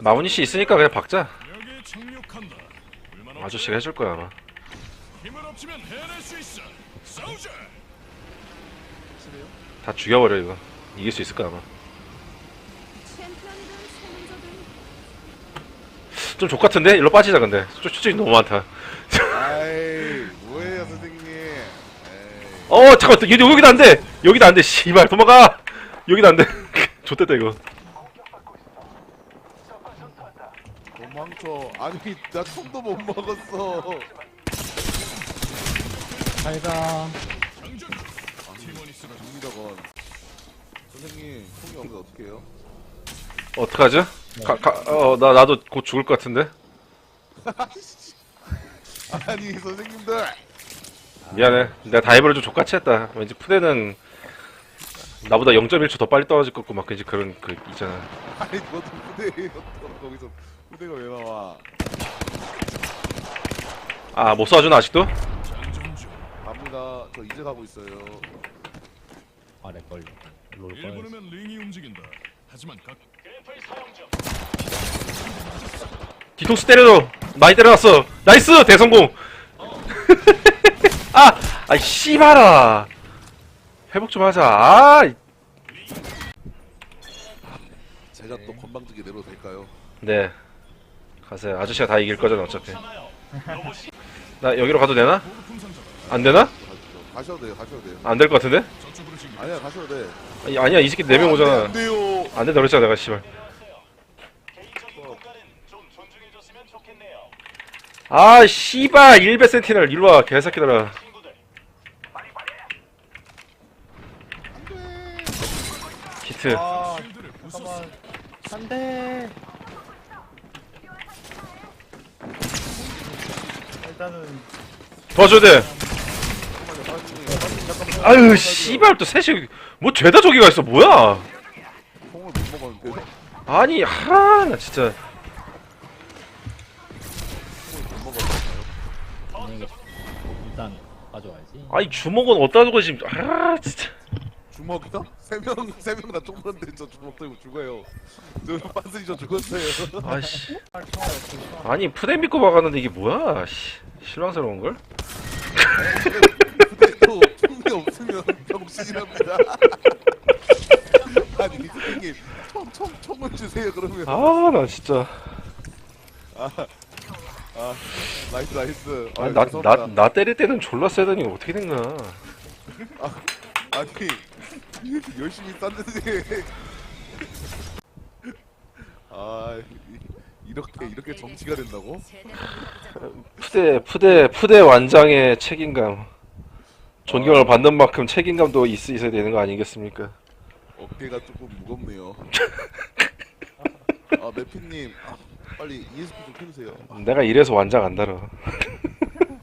마무니 씨 있으니까 그냥 박자. 아저씨가 해줄 거야 아마. 다 죽여버려 이거. 이길 수 있을 거야 아마. 좀 족 같은데? 일로 빠지자 근데. 쫓- 쫓이 너무 많다. 아이 뭐예요 선생님 에이 어 잠깐 여기 여기도 안 돼. 여기도 안 돼. 씨발 도망가. 여기도 안 돼. 좋됐다 이거. 도망쳐 아니 나 총도 못 먹었어 잘가 쓰러 죽니다 건 선생님 총이 없는데 어떻게 해요? 어떡하죠? 가, 가, 어, 나, 나도 곧 죽을 것 같은데? 아니 선생님들 미안해. 내가 다이브를 좀 족같이 했다. 왠지 푸대는 나보다 0.1초 더 빨리 떨어질 것 같고, 막, 왠지 그런, 그, 있잖아. 아니 너도 부대 거기서 부대가 왜 나와 아, 못 쏴주나, 아직도? 갑니다 저 이제 가고 있어요 아래 걸려 롤 꺼야지 1분이면 링이 움직인다. 하지만 각 뒤통수 때려줘! 많이 때려놨어! 나이스! 대성공! 아! 아이, 씨발아! 회복 좀 하자. 아! 이- 제가 또 건방지게 내려도 될까요? 네. 가세요. 아저씨가 다 이길 거잖아, 어차피. 나 여기로 가도 되나? 안 되나? 가셔도 돼요 가셔도 돼요 안 될 것 같은데? 아니야 가셔도 돼 아니, 아니야, 이 새끼 4명 오잖아. 안 돼요 안 된다 그랬잖아, 내가, 씨발. 아, 씨발, 1배 센티널, 일로 와, 개새끼들아. 히트. 아. 잠깐만 안 돼 일단은 도와줘야 돼. 아유, 씨발, 또 셋이, 뭐, 죄다 저기가 있어, 뭐야? 총을 못 먹었는데 아니, 하, 나 진짜. 일단 가져와야지 아니, 주먹은 어디다 두고 지금, 아, 진짜. 주먹이요? 세명 세명다 총는데 저 주먹 들고 죽어요 저 빤스리 저 죽었어요 아씨. 아니, 푸대 믿고 박았는데 이게 뭐야, 씨. 실망스러운걸? 근데 또 총이 없으면 병신이랍니다 아니 선생님 총, 총, 총을 주세요 그러면 아, 나 진짜. 아 나이스 나이스 아니, 아유, 나, 죄송합니다. 나, 나 때릴 때는 졸라 세더니 어떻게 된 거야. 아니 열심히 쐈는데 아 이- 이렇게 이렇게 정치가 된다고? 푸대, 푸대, 푸대 완장의 책임감. 존경을 받는 만큼 책임감도 있, 있어야 되는 거 아니겠습니까? 어깨가 조금 무겁네요 아 매피님 아, 빨리 ESP 좀 켜주세요 내가 이래서 완장 안 달아.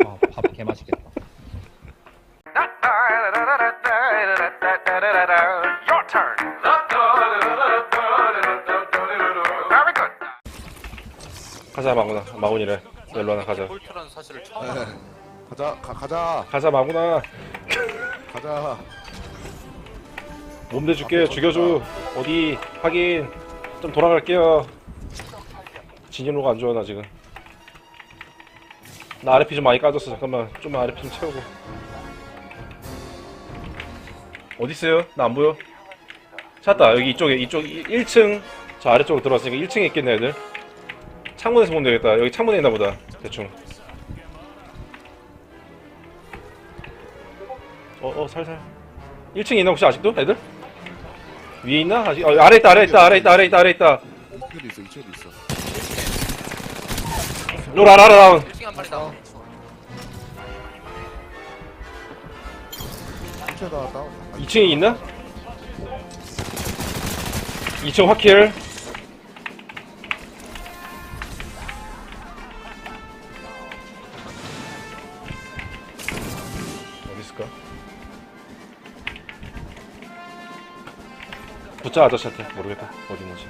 아 밥 개맛있겠다 가자, 마구나. 마구니래. 일로 하나 가자. 폴트라는 사실을 처음 네. 가자 가, 가자 가자, 마구나. 가자 몸 대줄게. 죽여줘. 어디? 확인. 좀 돌아갈게요. 진입로가 안 좋아, 나 지금. 나 RP 좀 많이 까졌어. 잠깐만. 좀만 RP 좀 채우고. 어딨어요? 나 안 보여. 찾았다. 여기 이쪽에, 이쪽 1층. 저 아래쪽으로 들어왔으니까 1층에 있겠네, 애들. 창문에서 보면 되겠다. 여기 창문에 있나 보다. 대충. 어, 어, 살살. 1층에 있나 혹시 아직도? 애들? 위에 있나? 아직, 어, 아래 있다, 아래 있다, 아래 있다, 아래 있다, 아래 있다. 2층에도 있어 2층에도 있어 로 라라 라운. 1층 한 마리 다운 2층에다 다운 2층에 있나? 2층 확킬. 붙자 아저씨한테 모르겠다 어디 있는지.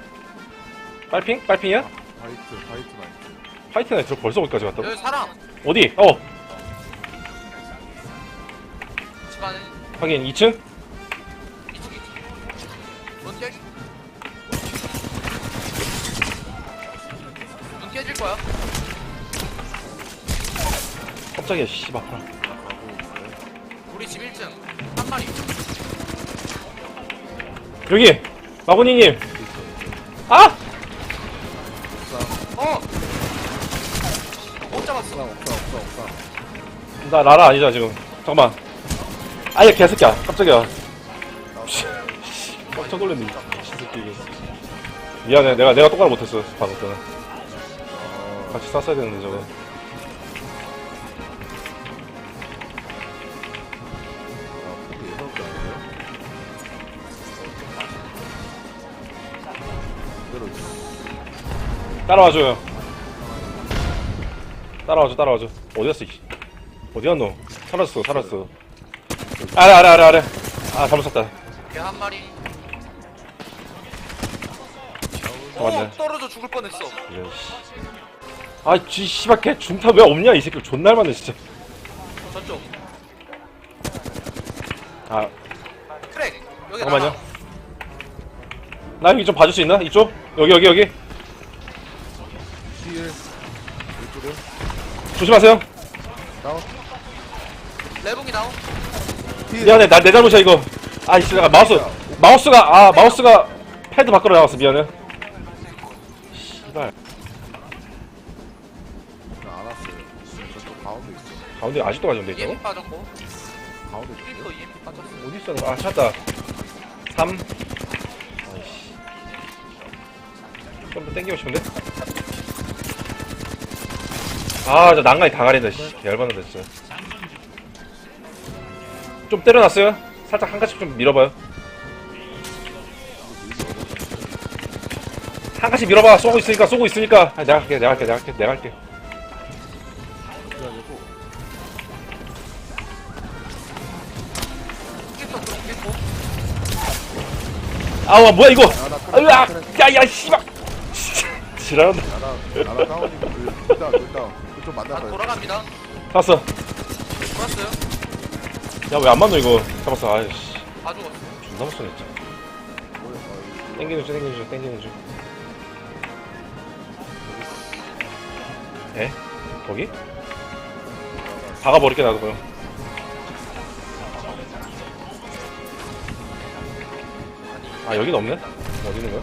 빨핑? 빨핑이야? 화이트 화이트 나이트 화이트 나이트로 벌써 거기까지 갔다고? 여기 사람 어디? 어 집안에 확인 2층? 2층 2층 뭔 때리? 해줄 거야. 깜짝이야 씨발 우리 집 1층 한 마리. 여기 마구니님. 아! 어. 못 잡았어. 옥상 옥상 옥상 나 라라 아니잖아 지금. 잠깐만. 아예 개새끼야. 깜짝이야. 씨, 깜짝 놀랐네. 이 새끼. 이거 미안해. 내가 내가 똑바로 못했어 방금 때는. 같이 쌌어야 되는데 저거 따라와줘요 따라와줘 따라와줘 어디 갔어 이씨 어디 갔노 사라졌어 사라졌어 아래 아래 아래 아래 아 잘못 샀다 걔한 마리. 맞네. 어, 떨어져 죽을 뻔했어. 이런 씨. 아, 쥐, 씨발, 걔 중타 왜 없냐, 이 새끼. 존나 닮았네, 진짜. 저쪽. 아, 크랙. 여기 잠깐만요. 나가. 나 여기 좀 봐줄 수 있나? 이쪽? 여기, 여기, 여기. 조심하세요. 나온. P1 미안해, 나, 내 잘못이야, 이거. 아, 이씨, 나 마우스, 마우스가, 아, 마우스가 패드 밖으로 나왔어, 미안해. 씨발. 안 왔어요 저쪽 가운데 있어 가운데 아직도 가져온데, 이거? EMP 빠졌고. 가운데 있어 1도 EMP 빠졌어. 어디 있어? 아, 찾았다. 3. 아이씨. 좀 더 땡기고 싶은데? 아, 저 난간이 다 가린다, 씨. 열받는다, 진짜. 좀 때려놨어요? 살짝 한 가지 좀 밀어봐요. 한 가지 밀어봐. 쏘고 있으니까, 쏘고 있으니까. 아, 내가 할게, 내가 할게, 내가 할게, 내가 할게. 아우, 뭐야, 이거! 으악! 야, 야, 씨발! 지랄한다. 나나 다운이고 일 난 만나서 돌아갑니다. 잡았어. 돌았어요. 야, 왜 안 맞노, 이거? 잡았어, 아이씨. 다 죽었어. 존나 못 쏘네, 진짜. 아, 이거 땡기는 중, 땡기는 중, 땡기는 중. 에? 거기? 박아버릴게, 나도 그럼. 아, 여긴 없네? 어디 있는 거야?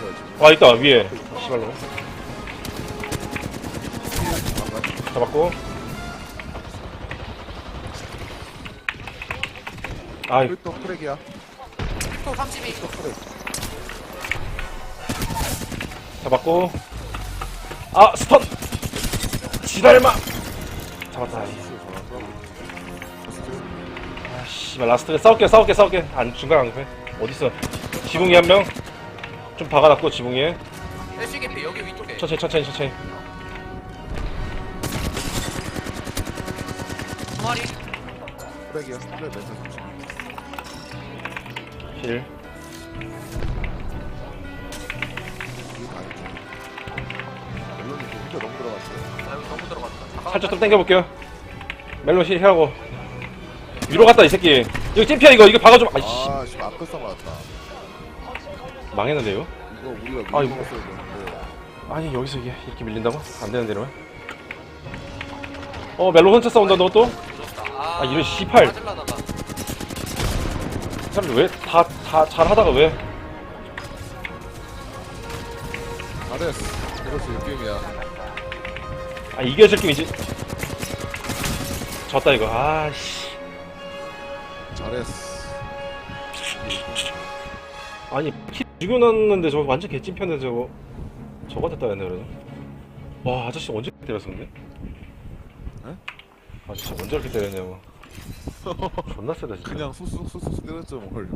몰라 지금 아, 있다, 위에. 씨발로. 잡았고. 아, 또 크랙이야 또 32. 또 크랙 잡았고. 아, 스턴! 지랄마! 잡았다. 아, 씨발, 라스트에 싸울게, 싸울게, 싸울게. 안, 중간 안 돼. 어딨어? 지붕이 한 명? 좀 박아놨고, 지붕이에. 여기 위쪽에. 천천히, 천천히, 천천히. 300이요. 300 메타. 멜론이 좀 혼자 너무 들어갔어요. 살짝 좀 당겨볼게요. 멜론 힐 하고. 위로 갔다, 이 새끼. 이거 찜피야, 이거. 이거 박아좀 아이씨. 아, 지금 앞글성 맞았다. 망했는데요? 이거 우리가 아이고. 네. 아니, 여기서 이게 이렇게 밀린다고? 안 되는데, 이러면. 어, 멜론 혼자 싸운다, 너 또? 아, 아, 이런 씨팔. 사람들 왜, 다, 다 잘하다가 왜? 잘했어 이것이 느낌이야 아, 이게 느낌이지. 졌다, 이거. 아, 씨. 잘했어 아니, 키 죽여놨는데 저거 완전 개찐편데 저거. 저거 됐다 했네, 그래도. 와, 아저씨 언제 때렸어, 근데? 에? 아저씨 언제 이렇게 때렸냐고. 존나 세다, 진짜. 그냥 수수 때렸죠 뭘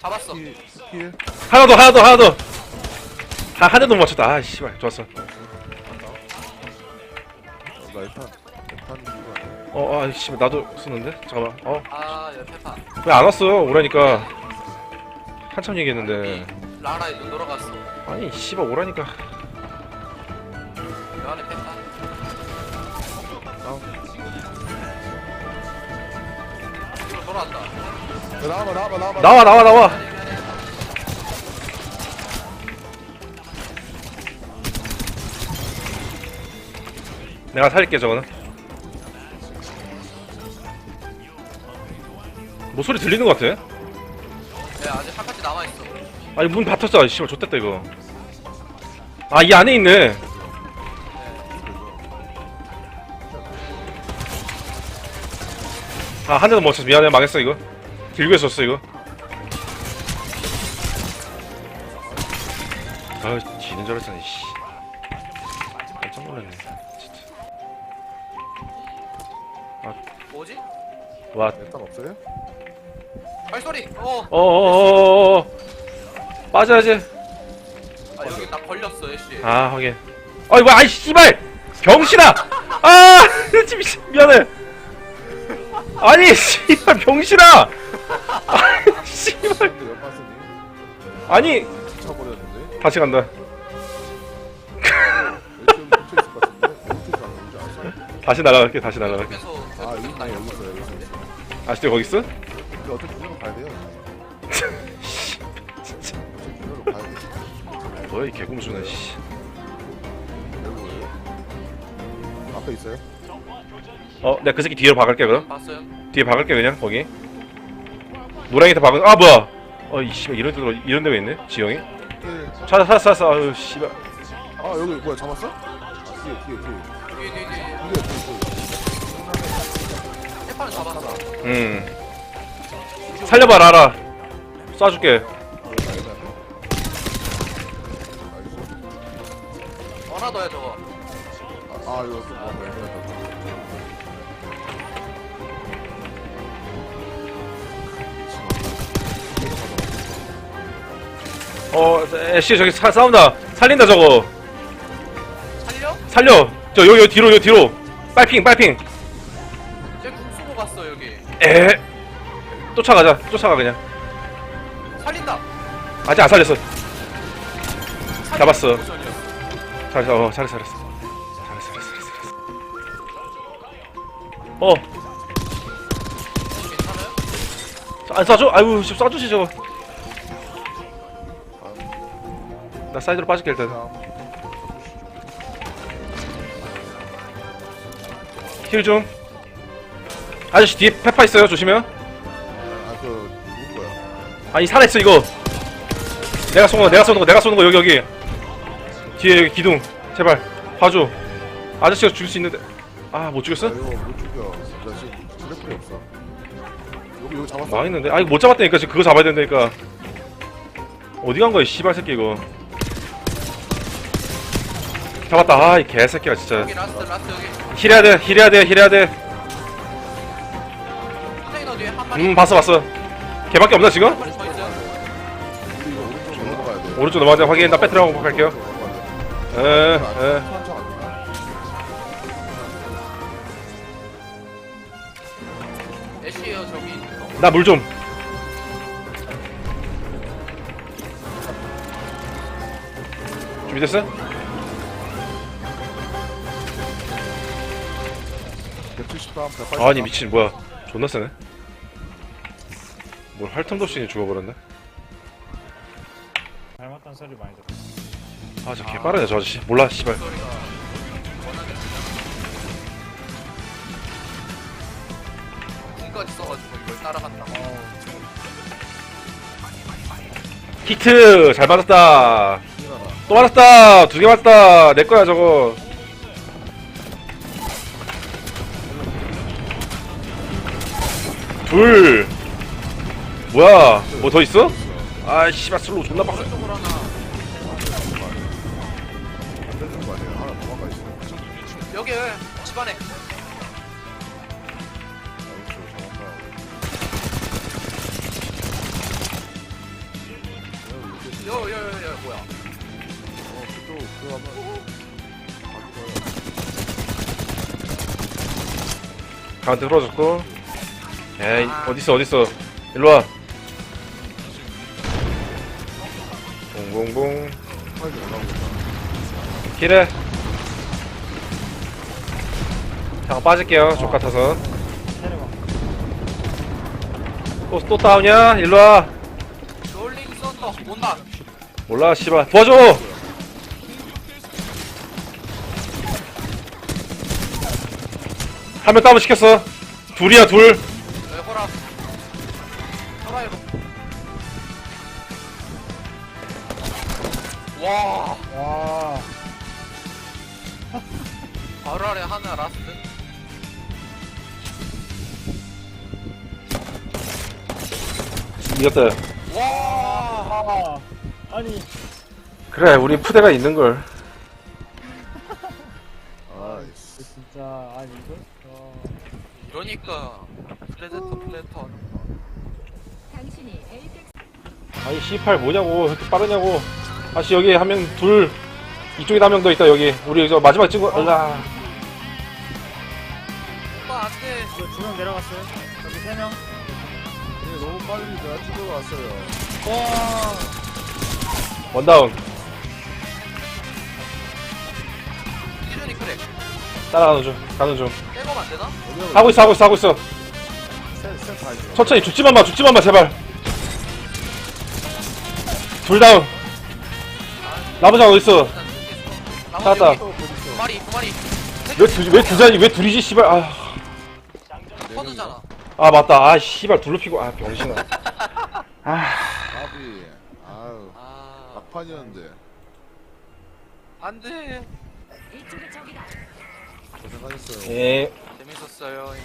잡았어. 킬, 킬. 하나 더, 하나 더, 하나 더! 아, 한 대도 못 맞췄다. 아, 씨발. 좋았어. 어, 이거 아니야 어, 아, 씨발. 나도 쓰는데? 잠깐만. 어, 아, 옆에 파. 왜 안 왔어? 오라니까. 한참 얘기했는데. 라라에 눈 돌아갔어. 아니, 씨발, 오라니까. 나와 나와 나와 나와 나와 나와. 내가 살릴게 저거는. 뭐 소리 들리는 것 같아? 야 아직 한 카트 남아있어. 아니 문 닫혔어. 아, 씨발 좆됐다 이거. 아 이 안에 있네. 아 하늘도 멈췄어 미안해. 망했어 이거. 들고 있었어 이거? 아유 지는 줄 알았어 씨. 깜짝 놀랐네 진짜. 뭐지? 와. 일단 없어요? 발소리. 어. 어어어어어 빠져야지 아 여기 나 걸렸어 애쉬. 아 확인. 어이 뭐야 아이 씨발! 병신아! 아 미- 미안해. 아니 씨발 병신아 아 아니 쳐버렸는데? 다시 간다 있을 것 같은데? 알았어? 다시 날아갈게 다시 날아갈게 아 여기 있네 여기 있어 여기 있어 아직도 거기 있어? 근데 어차피 중요로 가야 돼요 가야 돼 뭐야 이 개공주는 씨 여기? 앞에 있어요? 어, 내가 그 새끼 뒤로 박을게 그럼 봤어요? 뒤에 박을게 그냥 거기 노랑이한테 박은 아 뭐야 어이 씨발 이런 데로 이런 데가 있네 지영이 네. 찾아 찾았어 찾았어 아유 씨발 아 여기 뭐야 잡았어? 아 뒤에 뒤에 뒤에 뒤에 뒤에 뒤에. 뒤에 뒤에 해파는 잡았어. 음 살려봐 라라 쏴줄게 하나 더해 저거. 아 이거 좀 아, 어 애쉬 저기 사, 싸운다. 살린다 저거. 살려? 살려. 저 여기, 여기 뒤로 여기 뒤로. 빨핑 빨핑. 쟤궁 쏘고 갔어 여기. 에? 쫓아가자. 쫓아가 그냥. 살린다. 아직 안 살렸어. 살린 잡았어. 잘했어 어 잘했어 잘했어. 잘했어 잘했어 잘했어 잘했어. 어. 괜찮아요? 안 쏴줘? 아유 좀 쏴주지 저거 나 사이드로 빠질게 일단. 힐좀. 아저씨 뒤에 페파 있어요? 조심해요. 아그 누구 거야? 아니 살아있어 이거. 내가 쏘는 거 내가 쏘는 거 내가 쏘는 거 여기 여기. 뒤에 여기 기둥. 제발 봐줘. 아저씨가 죽일 수 있는데. 아못아 죽였어? 이거 못 죽여. 나 지금 트래플이 없어. 여기 여기 잡았어. 망했는데? 아 이거 못 잡았다니까. 지금 그거 잡아야 된다니까. 어디 간 거야 이 씨발 새끼 이거 잡았다 아이 개새끼가 진짜 여기 라스트 라스트 여기. 힐해야 돼 힐해야 돼 힐해야 돼음 컨테이너 뒤에 한 마리. 봤어 봤어 걔밖에 없나 지금? 한 마리 더 있어요. 우리 이거 오른쪽 넘어가야 돼 오른쪽 넘어가자 확인 나 배트라고 갈게요 에에 천천히 애쉬에요 저기. 나 물 좀. 준비됐어? 173, 183 아니 미친 뭐야. 존나 세네. 뭘 활통도 없이 죽어버렸네. 닮았다는 소리 많이 들어. 아 저 개빠르네 저 아저씨. 몰라 씨발. 궁까지 써가지고 이걸 따라간다. 히트! 잘 맞았다. 또 맞았다! 두 개 맞았다! 내 거야 저거 둘 뭐야 뭐 더 있어? 아 씨발 슬로우 존나 빡세 쪽으로 하나. 안 되는 거 아니야 하나 도망가 있어 여기 집안에. 잡았다 여여여여 뭐야? 어 그쪽 들어가면 가운데 틀어줬고 에이 어딨어 어딨어? 일로와. 있다 힐해. 잠깐 빠질게요 족 같아서. 또, 또 다운이야? 일로와. 몰라 씨발. 도와줘! 한 명 다운 시켰어. 둘이야 둘 이겼다 와 아. 아니. 그래 우리 푸대가 있는 걸 아이씨 진짜 아니 이거. 어. 이러니까 플레데터 플레터 당신이 에이펙스 아니 C8 뭐냐고 왜 이렇게 빠르냐고 아씨 여기 한 명 둘 이쪽에 한명 더 있다 여기 우리 저 마지막 친구 얼라 오빠 안돼 이거 두명 내려갔어요. 여기 세 명. 이게 너무 빨리 내가 튀겨왔어요. 와. 원다운. 시즌이 그래 따라가는 중 가는 중. 백업 안 되나? 하고 있어 하고 있어 하고 있어. 셋셋다 있어. 천천히 죽지만 마 죽지만 마 제발. 둘 다운. 나머지 하나 어딨어. 일단 숨겼어. 나머지 찾았다. 여기 두 마리 두 마리. 왜, 두, 왜 두자니 왜 둘이지 씨발? 아, 퍼드잖아 아 맞다. 아 씨발 둘로 피고 아 병신아. 나비 아유 아. 막판이었는데. 안돼. 이쪽에 적이다. 고생하셨어요. 예. 재밌었어요 형님